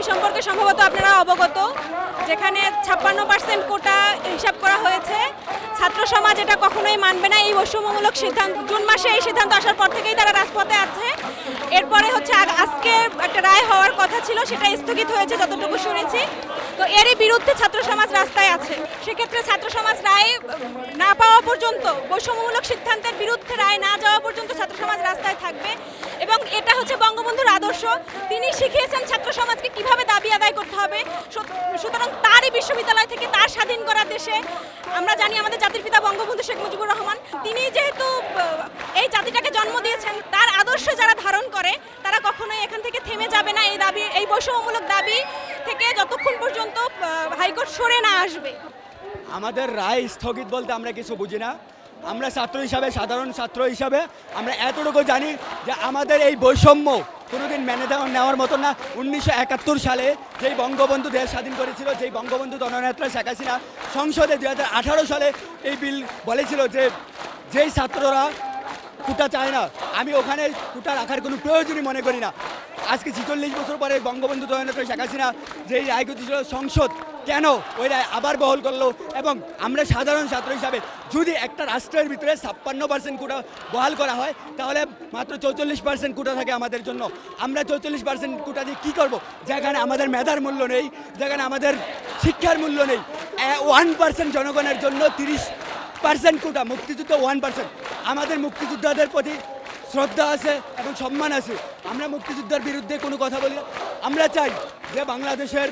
দাবি সম্পর্কে সম্ভবত আপনারা অবগত, যেখানে ছাপ্পান্ন পার্সেন্ট কোটা হিসাব করা হয়েছে। ছাত্র সমাজ এটা কখনোই মানবে না। এই বৈষম্যমূলক সিদ্ধান্ত, জুন মাসে এই সিদ্ধান্ত আসার পর থেকেই তারা রাজপথে আছে। এরপরে হচ্ছে আজকে একটা রায় হওয়ার কথা ছিল, সেটা স্থগিত হয়েছে, যতটুকু শুনেছি। তো এরই বিরুদ্ধে ছাত্র সমাজ রাস্তায় আছে। সেক্ষেত্রে ছাত্র সমাজ রায় না পাওয়া পর্যন্ত, বৈষম্যমূলক সিদ্ধান্তের বিরুদ্ধে রায় না যাওয়া পর্যন্ত ছাত্র সমাজ রাস্তায় থাকবে। এবং এটা হচ্ছে বঙ্গবন্ধুর আদর্শ। তিনি শিখিয়েছেন ছাত্র সমাজকে কীভাবে দাবি আদায় করতে হবে। সুতরাং তারই বিশ্ববিদ্যালয় থেকে তার স্বাধীন করা দেশে আমরা জানি আমাদের জাতির পিতা বঙ্গবন্ধু শেখ মুজিবুর রহমান। তিনি যেহেতু এই জাতিটাকে জন্ম দিয়েছেন, তার আদর্শ যারা ধারণ করে, তারা কখনোই এখান থেকে থেমে যাবে না। এই দাবি, এই বৈষম্যমূলক দাবি থেকে যতক্ষণ পর্যন্ত হাইকোর্ট সরে না আসবে। আমাদের রায় স্থগিত বলতে আমরা কিছু বুঝি না। আমরা ছাত্র হিসাবে, সাধারণ ছাত্র হিসাবে, আমরা এতটুকু জানি যে আমাদের এই বৈষম্য কোনোদিন মেনে নেওয়ার মতো না। উনিশশো একাত্তর সালে যেই বঙ্গবন্ধু দেশ স্বাধীন করেছিল, যেই বঙ্গবন্ধু জননেত্রা শেখ হাসিনা সংসদে দু হাজার আঠারো সালে এই বিল বলেছিল যে যেই ছাত্ররা কুটা চায় না, আমি ওখানে কুটা রাখার কোনো প্রয়োজনই মনে করি না। আজকে ছিচল্লিশ বছর পরে বঙ্গবন্ধু জয়নেত্র শেখ হাসিনা যে এই রায় করেছিল সংসদ কেন ওই রায় আবার বহল করল? এবং আমরা সাধারণ ছাত্র হিসাবে যদি একটা রাষ্ট্রের ভিতরে ছাপ্পান্ন পার্সেন্ট কোটা বহাল করা হয়, তাহলে মাত্র চৌচল্লিশ পার্সেন্ট কোটা থাকে আমাদের জন্য। আমরা চৌচল্লিশ পার্সেন্ট কোটা দিয়ে কী করব? যেখানে আমাদের মেধার মূল্য নেই, যেখানে আমাদের শিক্ষার মূল্য নেই। ওয়ান পার্সেন্ট জনগণের জন্য তিরিশ পার্সেন্ট কোটা, মুক্তিযুদ্ধ ওয়ান পার্সেন্ট আমাদের মুক্তিযোদ্ধাদের প্রতি শ্রদ্ধা আছে এবং সম্মান আছে। আমরা মুক্তিযুদ্ধের বিরুদ্ধে কোনো কথা বলি আমরা চাই যে বাংলাদেশের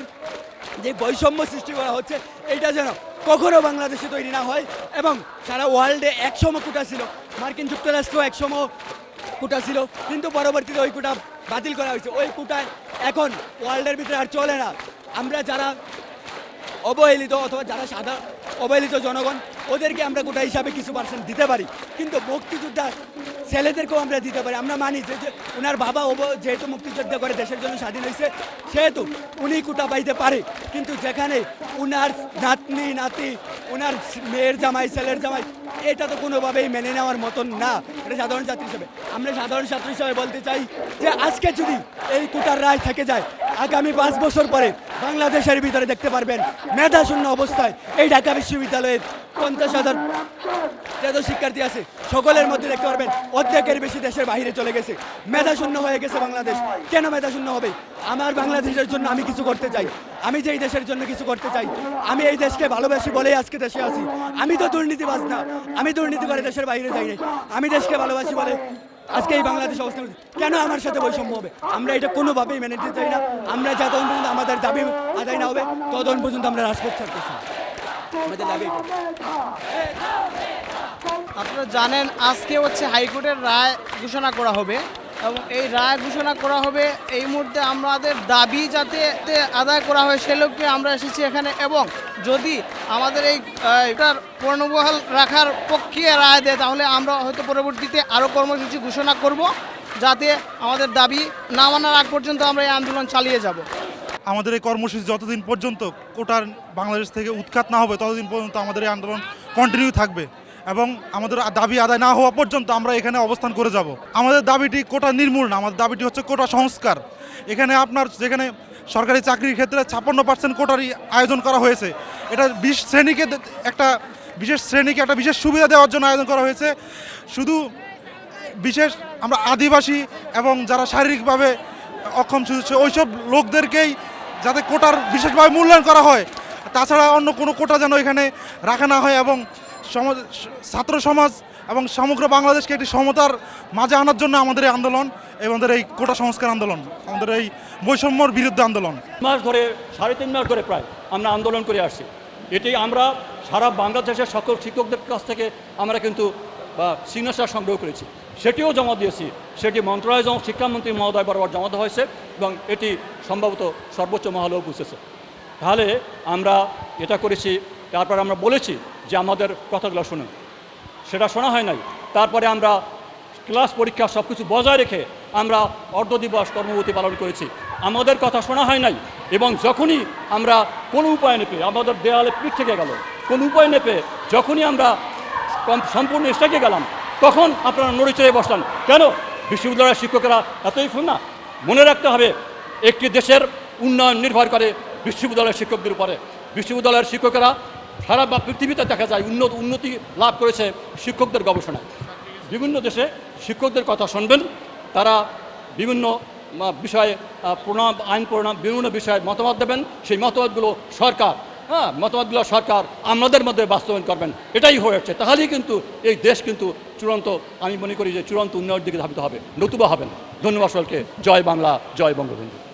যে বৈষম্য সৃষ্টি করা হচ্ছে এইটা যেন কখনো বাংলাদেশে তৈরি না হয় এবং সারা ওয়ার্ল্ডে একসময় কোটা ছিল। মার্কিন যুক্তরাষ্ট্র একসময় কোটা ছিল, কিন্তু পরবর্তীতে ওই কোটা বাতিল করা হয়েছে। ওই কোটায় এখন ওয়ার্ল্ডের ভিতরে আর চলে না। আমরা যারা অবহেলিত অথবা যারা সাদা অবহেলিত জনগণ, ওদেরকে আমরা গোটা হিসাবে কিছু পার্সেন্ট দিতে পারি। কিন্তু মুক্তিযোদ্ধা ছেলেদেরকেও আমরা দিতে পারি। আমরা মানি যে ওনার বাবা অব যেহেতু মুক্তিযুদ্ধ করে দেশের জন্য স্বাধীন হয়েছে, সেহেতু উনি কোটা পাইতে পারে। কিন্তু যেখানে উনার নাতনি, নাতি ওনার মেয়ের জামাই, ছেলের জামাই, এটা তো কোনোভাবেই মেনে নেওয়ার মতন না। এটা সাধারণ ছাত্র হিসেবে। আমরা সাধারণ ছাত্র হিসেবে বলতে চাই যে আজকে যদি এই কোটার রায় থেকে যায় আগামী পাঁচ বছর পরে বাংলাদেশের ভিতরে দেখতে পারবেন মেধাশূন্য অবস্থায় এই ঢাকা বিশ্ববিদ্যালয়ের পঞ্চাশ হাজার যত শিক্ষার্থী আছে। সকলের মধ্যে দেখতে পারবেন অর্ধেকের বেশি দেশের বাইরে চলে গেছে। মেধাশূন্য হয়ে গেছে বাংলাদেশ। কেন মেধাশূন্য হবে? আমার বাংলাদেশের জন্য আমি কিছু করতে চাই। আমি যেই দেশের জন্য কিছু করতে চাই, আমি এই দেশকে ভালোবাসি বলেই আজকে দেশে আছি। আমি তো দুর্নীতিবাজ না। আমি দুর্নীতি করে দেশের বাইরে যাই আমি দেশকে ভালোবাসি বলে আজকে এই বাংলাদেশ অবস্থান কেন আমার সাথে বৈষম্য হবে? আমরা এটা কোনোভাবেই মেনে নিতে চাই না। আমরা যতক্ষণ পর্যন্ত আমাদের দাবি আদায় না হবে, ততক্ষণ পর্যন্ত আমরা রাজপথ ছাড়তেছি। আমাদের দাবি আপনারা জানেন আজকে হচ্ছে হাইকোর্টের রায় ঘোষণা করা হবে। এবং এই রায় ঘোষণা করা হবে, এই মুহূর্তে আমাদের দাবি যাতে আদায় করা হয় সে লক্ষ্যে আমরা এসেছি এখানে এবং যদি আমাদের এই এটার পূর্ণবহাল রাখার পক্ষে রায় দেয়, তাহলে আমরা হয়তো পরবর্তীতে আরও কর্মসূচি ঘোষণা করব যাতে আমাদের দাবি না মানার আগ পর্যন্ত আমরা এই আন্দোলন চালিয়ে যাব। আমাদের এই কর্মসূচি যতদিন পর্যন্ত কোটার বাংলাদেশ থেকে উৎখাত না হবে, ততদিন পর্যন্ত আমাদের এই আন্দোলন কন্টিনিউ থাকবে। এবং আমাদের দাবি আদায় না হওয়া পর্যন্ত আমরা এখানে অবস্থান করে যাব। আমাদের দাবিটি কোটা নির্মূল না, আমাদের দাবিটি হচ্ছে কোটা সংস্কার। এখানে আপনার যেখানে সরকারি চাকরির ক্ষেত্রে ছাপ্পান্ন পার্সেন্ট কোটারই আয়োজন করা হয়েছে। এটা বিশ শ্রেণীকে একটা বিশেষ শ্রেণীকে একটা বিশেষ সুবিধা দেওয়ার জন্য আয়োজন করা হয়েছে। শুধু বিশেষ আমরা আদিবাসী এবং যারা শারীরিকভাবে অক্ষম শিশু ওইসব লোকদেরকেই যাতে কোটার বিশেষভাবে মূল্যায়ন করা হয়। তাছাড়া অন্য কোনো কোটা যেন এখানে রাখা না হয় এবং সমাজ, ছাত্র সমাজ এবং সমগ্র বাংলাদেশকে একটি সমতার মাঝে আনার জন্য আমাদের এই আন্দোলন আমাদের এই কোটা সংস্কার আন্দোলন, আমাদের এই বৈষম্যর বিরুদ্ধে আন্দোলন। মাস ধরে, সাড়ে তিন মাস ধরে প্রায় আমরা আন্দোলন করে আসছি। এটি আমরা সারা বাংলাদেশের সকল শিক্ষকদের কাছ থেকে আমরা কিন্তু সিগনেচার সংগ্রহ করেছি। সেটিও জমা দিয়েছি। সেটি মন্ত্রণালয় জমা শিক্ষামন্ত্রী মহোদয় বরাবর জমা দেওয়া হয়েছে এবং এটি সম্ভবত সর্বোচ্চ মহলেও বুঝেছে তাহলে আমরা এটা করেছি, তারপর আমরা বলেছি যে আমাদের কথাগুলো শুনুন। সেটা শোনা হয় নাই। তারপরে আমরা ক্লাস পরীক্ষা সব কিছু বজায় রেখে আমরা অর্ধ দিবস কর্মবতী পালন করেছি। আমাদের কথা শোনা হয় নাই এবং যখনই আমরা কোনো উপায় নেপে, আমাদের দেয়ালে পিঠ থেকে গেল, কোনো উপায় নেপে যখনই আমরা সম্পূর্ণ স্ট্রাইকে গেলাম, তখন আপনারা নড়ে চড়ে বসলেন। কেন? বিশ্ববিদ্যালয়ের শিক্ষকেরা এতই ফুল না? মনে রাখতে হবে, একটি দেশের উন্নয়ন নির্ভর করে বিশ্ববিদ্যালয়ের শিক্ষকদের উপরে। বিশ্ববিদ্যালয়ের শিক্ষকেরা সারা বা পৃথিবীতে দেখা যায় উন্নত, উন্নতি লাভ করেছে শিক্ষকদের গবেষণায়। বিভিন্ন দেশে শিক্ষকদের কথা শুনবেন, তারা বিভিন্ন বিষয়ে প্রণাম, আইন প্রণাম, বিভিন্ন বিষয়ে মতামত দেবেন, সেই মতামতগুলো সরকার হ্যাঁ মতামতগুলো সরকার আমাদের মধ্যে বাস্তবায়ন করবেন। এটাই হয়েছে। তাহলেই কিন্তু এই দেশ কিন্তু চূড়ান্ত, আমি মনে করি যে চূড়ান্ত উন্নয়নের দিকে ধাবিত হবে, নতুবা হবে না। ধন্যবাদ সকলকে। জয় বাংলা, জয় বঙ্গবন্ধু।